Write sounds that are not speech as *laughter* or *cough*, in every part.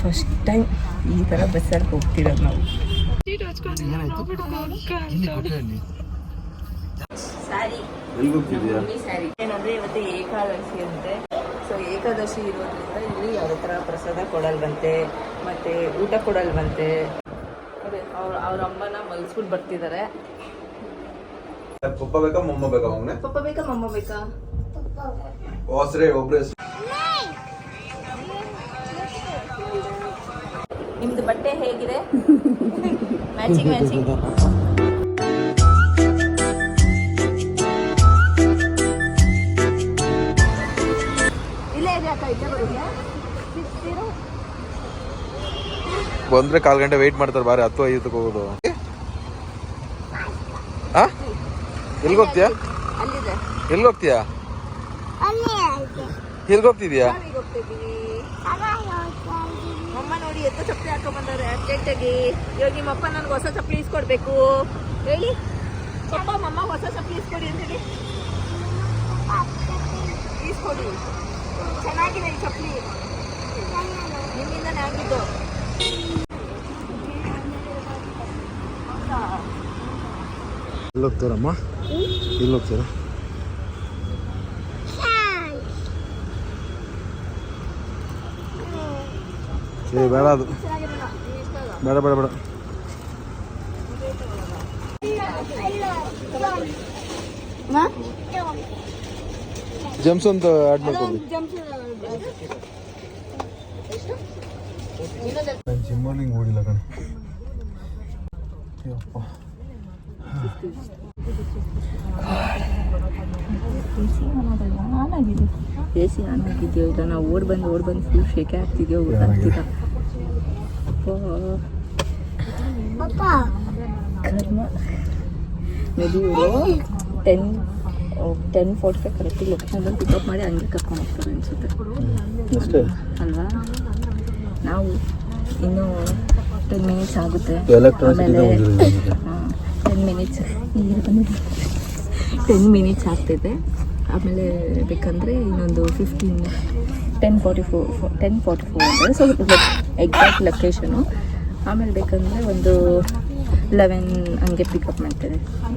First time ಈ ತರ ಬಸ್ಸಲ್ಲಿ ಹೋಗ್ತಿರೋದು ನಾವು. ಏನಂದ್ರೆ ಇವತ್ತು ಏಕಾದಶಿ ಅಂತೆ. ಸೊ ಏಕಾದಶಿ ಇರೋದ್ರಿಂದ ಇಲ್ಲಿ ಯಾವ ತರ ಪ್ರಸಾದ ಕೊಡಲ್ವಂತೆ ಮತ್ತೆ ಊಟ ಕೊಡಲ್ವಂತೆ. ಅದೇ ಅವ್ರ ಅವ್ರ ಅಮ್ಮನ ಮಲ್ಸ್ಬಿಟ್ಟು ಬರ್ತಿದ್ದಾರೆ ಪಪ್ಪ ಬೇಕಾ ಮಮ್ಮ ಬೇಕಾ ಅವನೇ ಪಪ್ಪ ಬೇಕಾ ಮಮ್ಮ ಬೇಕಾ? ಒಬ್ರೆ ನಿಮ್ದು ಬಟ್ಟೆ ಹೇಗಿದೆ? *laughs* ಮ್ಯಾಚಿಂಗ್ ಮ್ಯಾಚಿಂಗ್ ಇಲ್ಲೇ ಇದೆ ಅಕ್ಕ ಇಲ್ಲೇ ಬರುತ್ತೆ ಬಂದ್ರೆ ಕಾಲ್ ಗಂಟೆ ವೆಯ್ಟ್ ಮಾಡ್ತಾರೆ ಬಾರಿ ಹತ್ತು ಐದಕ್ಕೆ ಹೋಗೋದು. ಆ? ಎಲ್ಲಿಗೆ ಹೋಗ್ತೀಯಾ? ಅಲ್ಲಿದೆ. ಎಲ್ಲಿ ಹೋಗ್ತೀಯಾ? ಎಲ್ಲಿಗೆ ಹೋಗ್ತಿದ್ಯಾ? ಅಮ್ಮ ನೋಡಿ ಎತ್ತು ಚಪ್ಪಲಿ ಹಾಕೊಂಡ್ ಬಂದವ್ರೆ. ಅರ್ಜೆಂಟಾಗಿ. ಇವಾಗ ನಿಮ್ಮ ಅಪ್ಪ ನನ್ಗೆ ಹೊಸ ಚಪ್ಪಲಿ ಇಸ್ಕೊಡ್ಬೇಕು. ಹೇಳಿ. ಪಪ್ಪ ಮಮ್ಮ ಹೊಸ ಚಪ್ಪಲಿ ಇಸ್ಕೊಡಿ ಅಂತ ಹೇಳಿ. ಇಸ್ಕೊಡಿ. ಚೆನ್ನಾಗಿದೆ ಈ ಚಪ್ಪಲಿ. ನಿಮ್ಮಿಂದನೇ ಆಗಿದ್ದು ಎಲ್ಲಿ ಹೋಗ್ತಾರಮ್ಮ ಎಲ್ಲಿ ಹೋಗ್ತಾರ ಏ ಬೇಡ ಅದು. ಬೇಡ ಬೇಡ ಬೇಡ. ಜಮ್ಸ್ ಅಂತ ಆಡ್ ಮಾಡ್ಕೊಂಡು. ಜಿಮ್ಮಲ್ಲಿ ಹಿಂಗೆ ಓಡಿಲ್ಲ ಕಣ. ಯಪ್ಪ. ಎ ಸಿ ಆನ್ ಆಗಿದೆಯೋ ಇಲ್ಲ ನಾವು ಓಡ್ ಬಂದು ಓಡ್ ಬಂದು ಫುಲ್ ಶೇಕೆ ಆಗ್ತಿದ್ಯೋ ಗೊತ್ತಾಗ್ತಿಲ್ಲ ಕರ್ಮ ಮೇಬಿ ಇವರು ಟೆನ್ ಟೆನ್ ಫೋರ್ಟಿ ಫೈವ್ ಕರೆಕ್ಟಿಗೆ ಲೊಕೇಶನ್ ಪಿಕಪ್ ಮಾಡಿ ಹಂಗೆ ಕರ್ಕೊಂಡು ಹೋಗ್ತಾರೆ ಅನಿಸುತ್ತೆ ಅಲ್ವಾ ನಾವು ಇನ್ನೂ ಟೆನ್ ಮಿನಿಟ್ಸ್ ಆಗುತ್ತೆ ಎಲೆಕ್ಟ್ರಾನಿಕ್ ಟೆನ್ ಮಿನಿಟ್ಸ್ ನೀರು ಬಂದಿದೆ ಟೆನ್ ಮಿನಿಟ್ಸ್ ಆಗ್ತಿದೆ. ಆಮೇಲೆ ಬೇಕಂದರೆ ಇನ್ನೊಂದು fifteen ten forty four ten forty four ಅಂದರೆ ಸೊ ಎಕ್ಸಾಕ್ಟ್ ಲೊಕೇಶನು ಆಮೇಲೆ ಬೇಕಂದರೆ ಒಂದು ಲೆವೆನ್ ಹಂಗೆ ಪಿಕಪ್ ಮಾಡ್ತಾರೆ.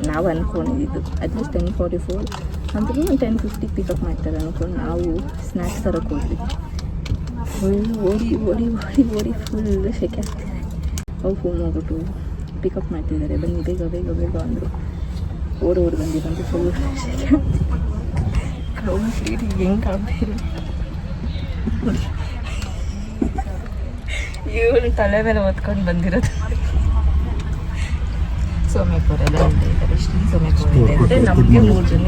ನಾವು ಅಂದ್ಕೊಂಡಿದ್ದು at least ten forty four ಅಂದ್ರೆ ಒಂದು ಟೆನ್ ಫಿಫ್ಟಿ ಪಿಕಪ್ ಮಾಡ್ತಾರೆ ಅಂದ್ಕೊಂಡು ನಾವು ಸ್ನ್ಯಾಕ್ಸ್ ತರಕ್ಕೆ ಹೋದ್ವಿ. ಫುಲ್ ಓಡಿ ಓಡಿ ಓಡಿ ಓಡಿ ಫುಲ್ ಶೆಕೆ ಆಗ್ತಿದೆ. ಅವು ಫೋನ್ ಹೋಗ್ಬಿಟ್ಟು ಪಿಕಪ್ ಮಾಡ್ತಿದ್ದಾರೆ. ಬನ್ನಿ ಬೇಗ ಬೇಗ ಬೇಗ ಅಂದರು. ಓಡಿ ಓಡಿ ಬಂದು ಬಂದು ಫುಲ್ ಕ್ರೌಡ್ ಹೆಂಗೆ ಇವಳು ತಲೆ ಮೇಲೆ ಹೊತ್ಕೊಂಡು ಬಂದಿರೋದು. ಅಂತ ಇದ್ದಾರೆ. ಶ್ರೀ ಸೋಮೇಪುರ ಇದೆ ಅಂದರೆ ನಮಗೆ ಮೂರು ಜನ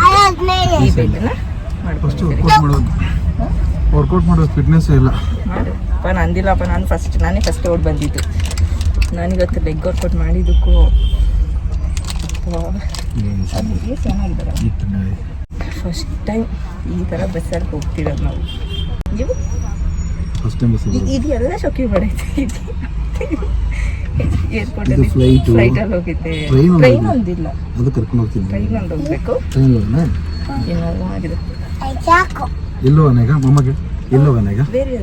ಈ ಬೆಟ್ಟನ ಫಸ್ಟ್ ಮಾಡ್ಕೊಂಡಿದ್ದೀವಿ ವರ್ಕೌಟ್ ಮಾಡೋದು. ವರ್ಕೌಟ್ ಮಾಡೋದು ಫಿಟ್ನೆಸ್ ಇಲ್ಲ. ಅಪ್ಪ ನಂದಿಲ್ಲಪ್ಪ ನಾನು ಫಸ್ಟ್ ನಾನೇ ಫಸ್ಟ್ ಓಡ್ ಬಂದಿದ್ದು. ನಾನಿವತ್ತು ಲೆಗ್ ವರ್ಕೌಟ್ ಮಾಡಿದ್ದಕ್ಕೂ ಫಸ್ಟ್ ಟೈಮ್ ಈ ಥರ ಬಸ್ಸಲ್ಲಿ ಹೋಗ್ತಿರೋದು ನಾವು. ನೀವು? ಫಸ್ಟ್ ಟೈಮ್ ಬಸ್ ಇ- ಇದು ಎಲ್ಲ ಶೋಕಿ ಮಾಡೈತೆ *laughs* flight. ಫ್ಲೈಟಲ್ಲಿ ಹೋಗಿದ್ದೆ. ಟ್ರೈನ್ ಒಂದಿಲ್ಲ. ಅದು ಕರ್ಕೊಂಡು ಹೋಗ್ತೀನಿ. ಟ್ರೈನ್ ಒಂದು ಹೋಗ್ಬೇಕು. ಏನೋ ಆಗಿದೆ. ಎಲ್ಲೋ ಅನೇಗ ಮಮ್ಮಗೆ? ಎಲ್ಲೋ ಅನೇಗ ಬೇರೆ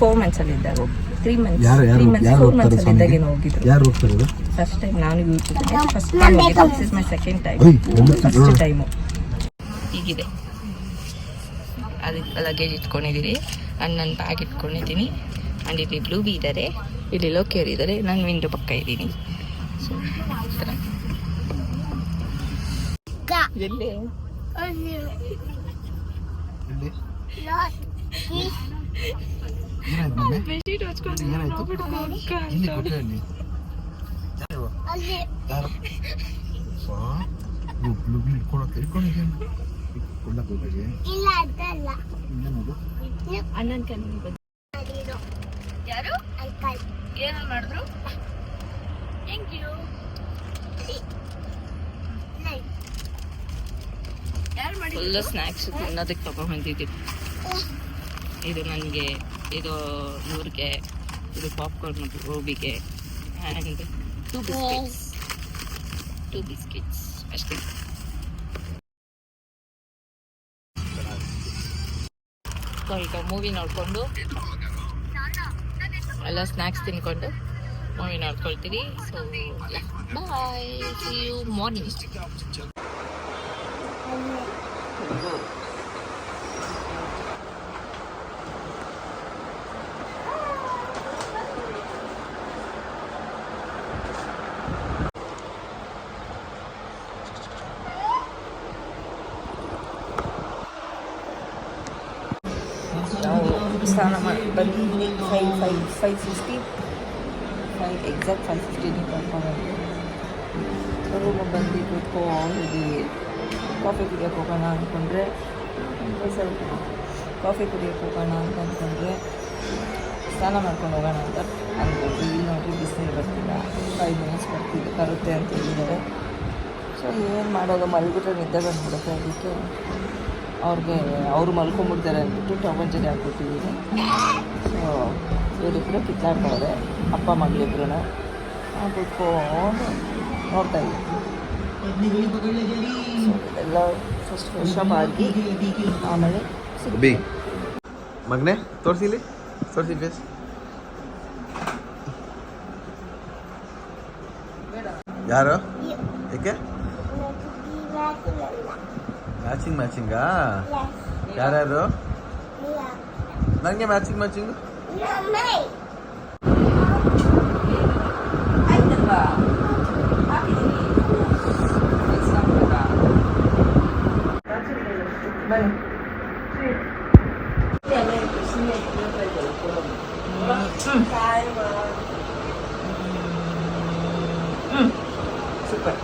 ಫೋರ್ ಮಂತ್ಸಲ್ಲಿ ಇದ್ದಾಗ ತ್ರೀ ಮಂತ್ಸ್ ತ್ರೀ ಮಂತ್ಸ್ ಯಾರು ಫೋರ್ ಮಂತ್ಸ್ ಮಂತ್ಸಲ್ಲಿ ಇದ್ದಾಗ ಏನೋ ಹೋಗಿದ್ರು. ಯಾರು ಹೋಗ್ತಾರೆ ಫಸ್ಟ್ ಟೈಮ್ ನಾನು ಯೂಟ್ಯೂಬ್ ಫಸ್ಟ್ ಟೈಮ್ ಹೋಗಿದ್ದು this is my second time first. Time ಹೀಗಿದೆ. ಅದಕ್ಕೆ ಲಗೇಜ್ ಇಟ್ಕೊಂಡಿದ್ದೀರಿ ಆ್ಯಂಡ್ ನನ್ನ ಬ್ಯಾಗ್ ಇಟ್ಕೊಂಡಿದ್ದೀನಿ. ಆ್ಯಂಡ್ ಇಲ್ಲಿ ಬ್ಲೂ ಬಿ ಇದ್ದಾರೆ ಇಲ್ಲಿ ಲೋಕಿಯರ್ ಇದ್ದಾರೆ ನಾನು ವಿಂಡೋ ಪಕ್ಕ ಇದ್ದೀನಿ. ಸೊ ಎಲ್ಲಿ? ಅಣ್ಣನ ಕಣ್ಣು ಬಂದು ಯಾರು? ಏನೇನು ಮಾಡಿದ್ರು? Thank you. ಫುಲ್ಲು ಸ್ನ್ಯಾಕ್ಸ್ ತಿನ್ನೋದಕ್ಕೆ ತಗೊಂಡ್ಬಂದಿದ್ದೀವಿ. ಇದು ನನಗೆ ಇದು ನೂರಿಗೆ ಇದು popcorn ಗೋಬಿಗೆ and two biscuits two biscuits ಅಷ್ಟೇ. ಈಗ ಮೂವಿ ನೋಡಿಕೊಂಡು ಎಲ್ಲ ಸ್ನ್ಯಾಕ್ಸ್ ತಿನ್ಕೊಂಡು movie ನೋಡ್ಕೊಳ್ತೀವಿ so bye see you morning ನಾವು ಸ್ನಾನ ಮಾಡಿ ಬಂದು five five five fifty five exact five ಫಿಫ್ಟಿಗೆ ಕರ್ಕೊಂಡು ರೂಮ್ ಬಂದು ಕೂತ್ಕೊಂಡಿದ್ದೀವಿ ಕಾಫಿ ಕುಡಿಯೋಕೆ ಹೋಗೋಣ ಅಂದ್ಕೊಂಡ್ರೆ ಸ್ವಲ್ಪ ಕಾಫಿ ಕುಡಿಯೋಕೆ ಹೋಗೋಣ ಅಂತ ಅಂದ್ಕೊಂಡ್ರೆ ಸ್ನಾನ ಮಾಡ್ಕೊಂಡು ಹೋಗೋಣ ಅಂತ ಅಂದ್ಕೊಂಡ್ವಿ ಇಲ್ಲಿ ನೋಡ್ರಿ, ಬಿಸಿನೀರು ಬರ್ತಿಲ್ಲ. ಫೈವ್ ಮಿನಿಟ್ಸ್ ಬರ್ತಿದೆ, ಬರುತ್ತೆ ಅಂತ ಹೇಳಿದ್ದಾರೆ. ಸೊ ಏನು ಮಾಡೋದು? ಮಲಗಿಬಿಟ್ರೆ ನಿದ್ದೆ ಬಂದ್ಬಿಡುತ್ತೆ ಅದಕ್ಕೆ. ಅವ್ರಿಗೆ ಅವರು ಮಲ್ಕೊಂಡ್ಬಿಡ್ತಾರೆ ಅಂದ್ಬಿಟ್ಟು ಟವನ್ ಜೊತೆ ಹಾಕ್ಬಿಟ್ಟಿದ್ದೀನಿ ಸೊ ಇವರಿಬ್ಬರು ಕಿತ್ತಾಡ್ತಾವ್ರೆ ಅಪ್ಪ ಮಗಳಿಬ್ರು ಕೂತ್ಕೊಂಡು ನೋಡ್ತಾ ಇದ್ದೀವಿ ಎಲ್ಲ ಫಸ್ಟ್ ಫ್ರೆಶ್ ಅಪ್ ಆಗಿ ಆಮೇಲೆ ಬಿ ಮಗನೇ, ತೋರಿಸಿ ಇಲ್ಲಿ. ತೋರಿಸಿ ಫೇಸ್ ಯಾರು? ಏಕೆ? ಮ್ಯಾಚಿಂಗ್ ಮ್ಯಾಚಿಂಗಾ ಯಾರ್ಯಾರು ನನಗೆ ಮ್ಯಾಚಿಂಗ್ ಮ್ಯಾಚಿಂಗ್ ಆಯ್ತಲ್ವಾ ಹಾಕಿದ್ದೀನಿ ಬನ್ನಿ ಸೂಪರ್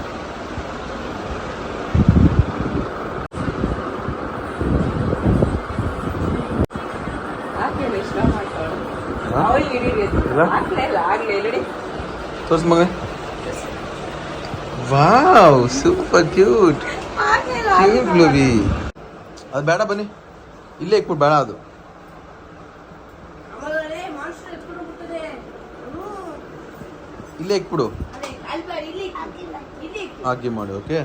ಹಾಕ್ಲಿಲ್ಲ ಇಷ್ಟ ಮಾಡ್ಕೊಳ್ಳಿ ಅವಳು ಹಿಡೀರಿ ಇಲ್ಲ? ಹಾಕ್ಲೇ ಇಲ್ಲ ಆಗ್ಲೇ ಇಲ್ಲಡಿ ತೋರ್ಸ್ ಮಗ wow super cute cute Blue B ಅದು ಬೇಡ ಬನ್ನಿ. ಇಲ್ಲೇ ಇಕ್ಬಿಟ್ಟು ಬೇಡ ಅದು. ಇಲ್ಲೇ ಇಕ್ಬಿಡು ಹಾಕಿ ಮಾಡಿ ಓಕೆ?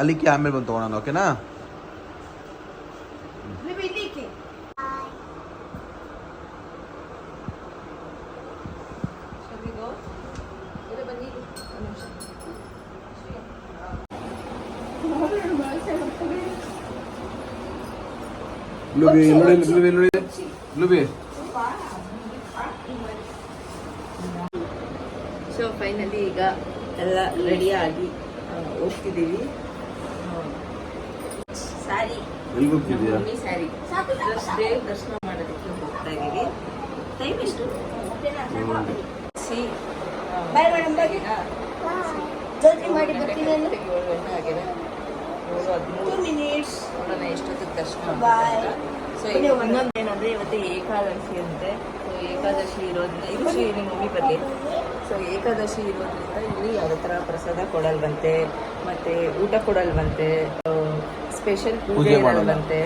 ಅಲ್ಲಿಕ್ಕೆ ಆಮೇಲೆ ಬಂದು ತೊಗೊಳೋಣ ಓಕೆನಾ? ಸೊ ಫೈನಲಿ ಈಗ ಎಲ್ಲ ರೆಡಿಯಾಗಿ ಹೋಗ್ತಿದ್ದೀವಿ. ಸ್ಯಾರಿ ಮಮ್ಮಿ ಸ್ಯಾರಿ ಪ್ಲಸ್ ದೇವ್ ದರ್ಶನ ಮಾಡೋದಕ್ಕೆ ಹೋಗ್ತಾ ಇದ್ದೀವಿ. ಟೈಮ್ ಎಷ್ಟು? ಸಿ ಮಾಡಿ ಬರ್ತೀನಿ ಹದಿಮೂರು ಮಿನಿಟ್ಸ್ ನೋಡೋಣ ಎಷ್ಟೊತ್ತಿಗೆ ದರ್ಶನ Bye. ಸೊ ಇನ್ನೊಂದು ಏನಂದ್ರೆ ಇವತ್ತು ಏಕಾದಶಿ ಅಂತೆ. ಸೊ ಏಕಾದಶಿ ಇರೋದ್ರಿಂದ ಇದು ಶ್ರೀ ನಿಮ್ಮ ಮಮ್ಮಿ ಬರಲಿ ಸೊ ಏಕಾದಶಿ ಇರೋದ್ರಿಂದ ಇಲ್ಲಿ ಯಾವುದೇ ಥರ ಪ್ರಸಾದ ಕೊಡಲ್ವಂತೆ ಮತ್ತೆ ಊಟ ಕೊಡಲ್ವಂತೆ ಸ್ಪೆಷಲ್ ಪೂಜೆ ಮಾಡಲ್ವಂತೆ.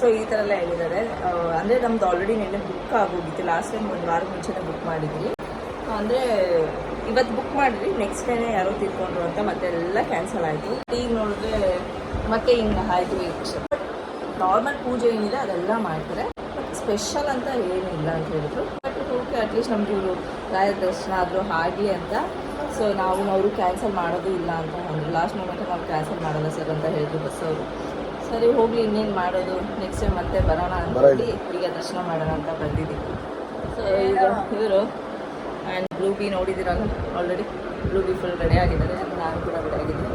ಸೊ ಈ ಥರ ಎಲ್ಲ ಹೇಳಿದ್ದಾರೆ. ಅಂದರೆ ಅಂದ್ರೆ ನಮ್ದು ಆಲ್ರೆಡಿ ನೆನ್ನೆ ಬುಕ್ ಆಗೋಗಿತ್ತು. ಲಾಸ್ಟ್ ಟೈಮ್ ಒಂದು ವಾರ ಮುಂಚೆನೇ ಬುಕ್ ಮಾಡಿದ್ವಿ. ಅಂದರೆ ಇವತ್ತು ಬುಕ್ ಮಾಡಿದ್ವಿ. ನೆಕ್ಸ್ಟ್ ಡೇನೇ ಯಾರೋ ತಿಳ್ಕೊಂಡ್ರು ಅಂತ ಮತ್ತೆ ಎಲ್ಲ ಕ್ಯಾನ್ಸಲ್ ಆಯಿತು. ಈಗ ನೋಡಿದ್ರೆ ಮತ್ತೆ ಹಿಂಗೆ ಆಯಿತು ನಾರ್ಮಲ್ ಪೂಜೆ ಏನಿದೆ ಅದೆಲ್ಲ ಮಾಡ್ತಾರೆ. ಬಟ್ ಸ್ಪೆಷಲ್ ಅಂತ ಏನಿಲ್ಲ ಅಂತ ಹೇಳಿದ್ರು. ಬಟ್ ಓಕೆ ಅಟ್ಲೀಸ್ಟ್ ನಮ್ಗೆ ಇವರು ರಾಯ ದರ್ಶನ ಆದರೂ ಆಗಲಿ ಅಂತ. ಸೊ ನಾವು ಅವರು ಕ್ಯಾನ್ಸಲ್ ಮಾಡೋದು ಇಲ್ಲ ಅಂತ ಅಂದರು. ಲಾಸ್ಟ್ ಮೂಮೆಂಟ್ ನಾವು ಕ್ಯಾನ್ಸಲ್ ಮಾಡಲ್ಲ ಸರ್ ಅಂತ ಹೇಳಿದ್ರು ಬಸ್ ಅವರು. ಸರಿ ಹೋಗಲಿ ಇನ್ನೇನು ಮಾಡೋದು? ನೆಕ್ಸ್ಟ್ ಟೈಮ್ ಮತ್ತೆ ಬರೋಣ ಅಂತ ಹೇಳಿ ಈಗ ದರ್ಶನ ಮಾಡೋಣ ಅಂತ ಬಂದಿದ್ದೀವಿ. ಸೊ ಈಗ ಇವರು and blue B ನೋಡಿದ್ದೀರಲ್ಲ already Blue B full ready ಆಗಿದ್ದಾರೆ. ನಾನು ಕೂಡ ರೆಡಿ ಆಗಿದ್ದೆ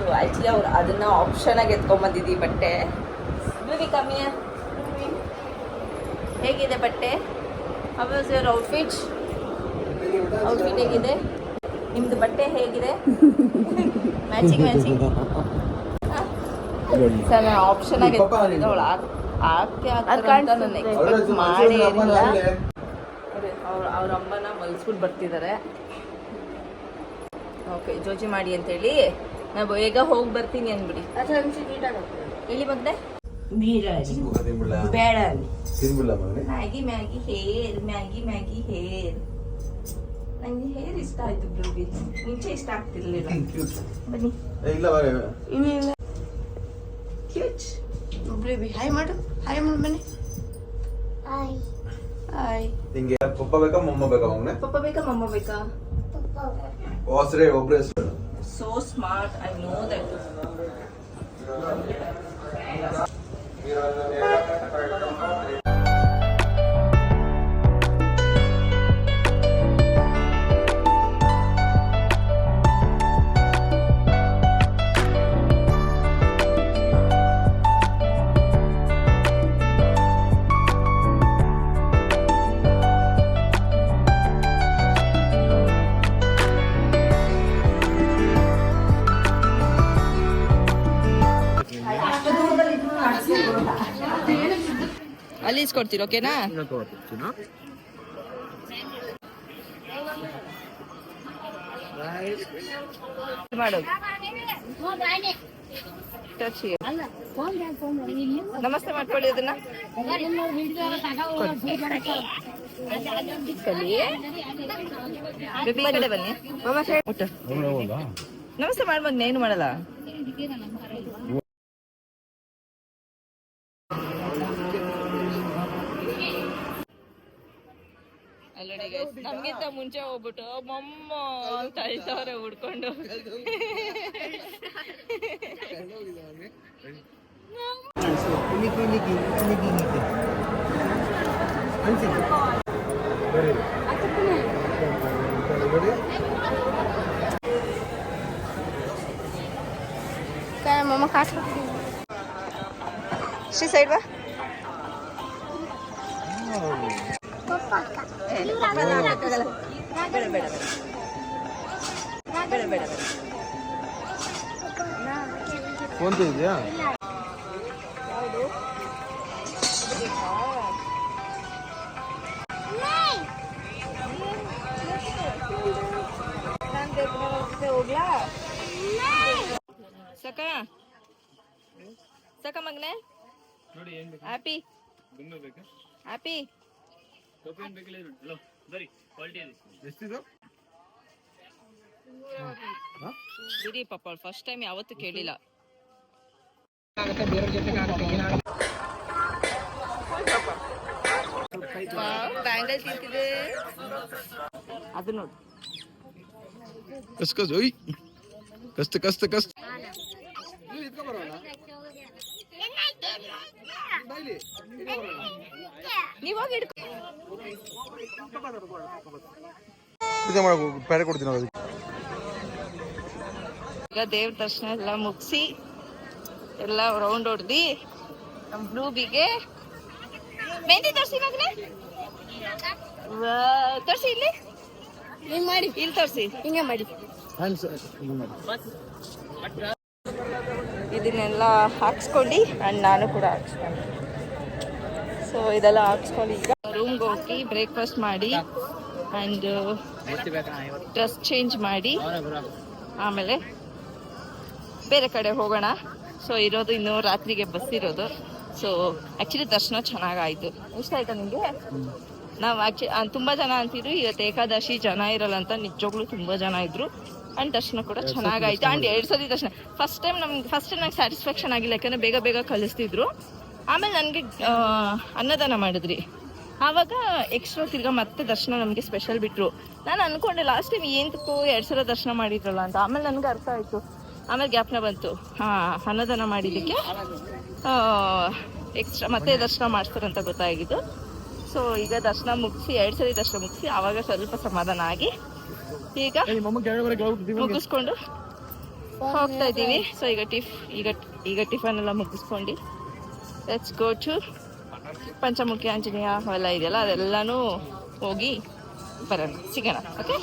ಸೊ ಆ್ಯಕ್ಚುಲಿ ಅವ್ರು ಅದನ್ನು ಆಪ್ಷನಾಗಿ ಎತ್ಕೊಂಬಂದಿದ್ದೀವಿ ಬಟ್ಟೆ. ಬ್ಲೂ ಬಿ ಕಮ್ಮಿ ಹೇಗಿದೆ ಬಟ್ಟೆ? ಹೌಸ್ ಯುವರ್ ಔಟ್ಫಿಟ್ ಔಟ್ಫಿಟ್ ಹೇಗಿದೆ? ನಿಮ್ಮದು ಬಟ್ಟೆ ಹೇಗಿದೆ? ಮ್ಯಾಚಿಂಗ್ ಮ್ಯಾಚಿಂಗ್ *laughs* ಸರ್ ಆಪ್ಷನ್ ಆಗಿ ಎತ್ಕೊಂಡಿದ್ದೆ. ಅವಳು ಅಂತ ನಾನು ಎಕ್ಸ್ಪೆಕ್ಟ್ ಮಾಡೇ ಇರಲಿಲ್ಲ. ಅವ್ರ ಅವ್ರ ಅಮ್ಮನ ಮಲ್ಸ್ಬಿಟ್ಟು ಬರ್ತಿದ್ದಾರೆ ಓಕೆ ಜೋಜಿ ಮಾಡಿ ಅಂತೇಳಿ ನಾ ಬೇಗ ಹೋಗಿ ಬರ್ತೀನಿ ಅಂದ್ಬಿಡಿ. ಎಲ್ಲಿ ಬಂದೆ ಬೇಡ Maggi Maggi hair Maggi Maggi hair. ನಂಗೆ ಹೇರ್ ಇಷ್ಟ ಆಯ್ತು ಬ್ಲೂಬಿ ಮುಂಚೆ ಇಷ್ಟ ಆಗ್ತಿರ್ಲಿಲ್ಲ. ಬನ್ನಿ. ಇಲ್ಲ ಕ್ಯೂಚ್ ಬೇಬಿ ಹಾಯ್ ಮಾಡು ಹಾಯ್ ಮಾಡು ಬನ್ನಿ. ಹಾಯ್ ಹಾಯ್ ನಿಂಗೆ ಪಪ್ಪ ಬೇಕಾ ಮಮ್ಮ ಬೇಕಾ ಮಮ್ಮನೆ ಪಪ್ಪ ಬೇಕಾ ಮಮ್ಮ ಬೇಕಾ? ಒಬ್ಬರೇ ಒಬ್ಬರೇ ಹೆಸರು so smart I know that ಅಲ್ಲಿ ಇಸ್ಕೊಡ್ತೀರ ಓಕೆನಾ ಮಾಡು ಟಚ್ ನಮಸ್ತೆ ಮಾಡ್ಕೊಳ್ಳಿ ಅದನ್ನ ಬನ್ನಿ ನಮಸ್ತೆ ಮಾಡ್ಬೋದು ಏನು ಮಾಡಲ್ಲ ಗೈಸ್ ನಮ್ಗಿಂತ ಮುಂಚೆ ಹೋಗ್ಬಿಟ್ಟು ಮಮ್ಮ ಅಂತ ಹೇಳ್ತವ್ರೆ ಹುಡ್ಕೊಂಡು ಮಮ್ಮ ಕಾಸು ಶ್ರೀ ಸೈಡ್ ಬಾ ಬೇಡ ಬೇಡ ಬೇಡ ಬೇಡ ಫೋನ್ ಪೇ ಇದೆಯಾ ಹೋಗ್ಲಾ ಸಕ ಸಕ ಮಗನೆ ಹ್ಯಾಪಿ ಹ್ಯಾಪಿ ಎಷ್ಟಿದು? ಬಿಡಿ ಪಾಪ ಫಸ್ಟ್ ಟೈಮ್ ಯಾವತ್ತೂ ಕೇಳಿಲ್ಲ. ಬ್ಯಾಂಗಲ್ ತಿಂತಿದೆ. ಅದು ನೋಡು. ಕಸ್ ಕಸ್ ಒಯ್ ಕಷ್ಟ ಕಷ್ಟ ಕಷ್ಟ ನೀವ್ ಹೋಗಿ ಹಿಡ್ಕೊ. ಪ್ಯಾರೆ ಕೊಡ್ತೀನಿ ಅದಕ್ಕೆ. ಈಗ ದೇವ್ರ ದರ್ಶನ ಎಲ್ಲ ಮುಗಿಸಿ ಎಲ್ಲ ರೌಂಡ್ ಹೊಡ್ದಿ ನಮ್ ಬ್ಲೂಬಿಗೆ ಮೆಹಂದಿ ತೋರಿಸಿ ಮಗನೆ ತೋರಿಸಿ ಇಲ್ಲಿ. ಹಿಂಗ್ ಮಾಡಿ. ಇಲ್ಲಿ ತೋರ್ಸಿ. ಹಿಂಗೆ ಮಾಡಿ. ಇದನ್ನೆಲ್ಲ ಹಾಕ್ಸ್ಕೊಂಡು ಅಂಡ್ ನಾನು ಕೂಡ ಹಾಕ್ಸ್ಕೊಂಡು. ಸೊ ಇದೆಲ್ಲ ಹಾಕ್ಸ್ಕೊಂಡು ಈಗ ರೂಮ್ಗೆ ಹೋಗಿ ಬ್ರೇಕ್ಫಾಸ್ಟ್ ಮಾಡಿ ಆ್ಯಂಡ್ ಡ್ರೆಸ್ ಚೇಂಜ್ ಮಾಡಿ ಆಮೇಲೆ ಬೇರೆ ಕಡೆ ಹೋಗೋಣ. ಸೊ ಇರೋದು ಇನ್ನು ರಾತ್ರಿಗೆ ಬಸ್ ಇರೋದು. ಸೊ ಆ್ಯಕ್ಚುಲಿ ದರ್ಶನ ಚೆನ್ನಾಗಾಯಿತು. ಇಷ್ಟ ಆಯ್ತಾ ನಿಮಗೆ? ನಾವು ಆ್ಯಕ್ಚು ತುಂಬ ಜನ ಅಂತಿದ್ರು ಇವತ್ತು ಏಕಾದಶಿ ಜನ ಇರಲ್ಲ ಅಂತ ನಿಜವಾಗ್ಲೂ ತುಂಬ ಜನ ಇದ್ರು. ಆ್ಯಂಡ್ ದರ್ಶನ ಕೂಡ ಚೆನ್ನಾಗಾಯ್ತು. ಆ್ಯಂಡ್ ಎರಡು ಸತಿ ದರ್ಶನ. ಫಸ್ಟ್ ಟೈಮ್ ನಮ್ಗೆ ಫಸ್ಟ್ ನಂಗೆ ಸ್ಯಾಟಿಸ್ಫ್ಯಾಕ್ಷನ್ ಆಗಿಲ್ಲ ಯಾಕಂದರೆ ಬೇಗ ಬೇಗ ಕಲಿಸ್ತಿದ್ರು. ಆಮೇಲೆ ನನಗೆ ಅನ್ನದಾನ ಮಾಡಿದ್ರಿ. ಆವಾಗ ಎಕ್ಸ್ಟ್ರಾ ತಿರ್ಗಾ ಮತ್ತೆ ದರ್ಶನ ನಮಗೆ ಸ್ಪೆಷಲ್ ಬಿಟ್ಟರು ನಾನು ಅನ್ಕೊಂಡೆ ಲಾಸ್ಟ್ ಟೈಮ್ ಏನಕ್ಕೂ ಎರಡು ಸಲ ದರ್ಶನ ಮಾಡಿದ್ರಲ್ಲ ಅಂತ. ಆಮೇಲೆ ನನಗೆ ಅರ್ಥ ಆಯಿತು. ಆಮೇಲೆ ಗ್ಯಾಪ್ನ ಬಂತು. ಹಾಂ ಅನ್ನದಾನ ಮಾಡಿದ್ದಕ್ಕೆ. ಎಕ್ಸ್ಟ್ರಾ ಮತ್ತೆ ದರ್ಶನ ಮಾಡ್ತಾರಂತ ಗೊತ್ತಾಗಿದ್ದು. ಸೊ ಈಗ ದರ್ಶನ ಮುಗಿಸಿ ಎರಡು ಸರಿ ದರ್ಶನ ಮುಗಿಸಿ ಆವಾಗ ಸ್ವಲ್ಪ ಸಮಾಧಾನ ಆಗಿ ಈಗ ಮುಗಿಸ್ಕೊಂಡು ಹೋಗ್ತಾ ಇದ್ದೀವಿ. ಸೊ ಈಗ ಟಿಫ್ ಈಗ ಈಗ ಟಿಫನ್ ಎಲ್ಲ ಮುಗಿಸ್ಕೊಂಡು let's go to Panchamukhi Anjaneya ಅವೆಲ್ಲ ಇದೆಯಲ್ಲ? ಅದೆಲ್ಲನೂ ಹೋಗಿ ಬರೋಣ. ಸಿಗೋಣ ಓಕೆ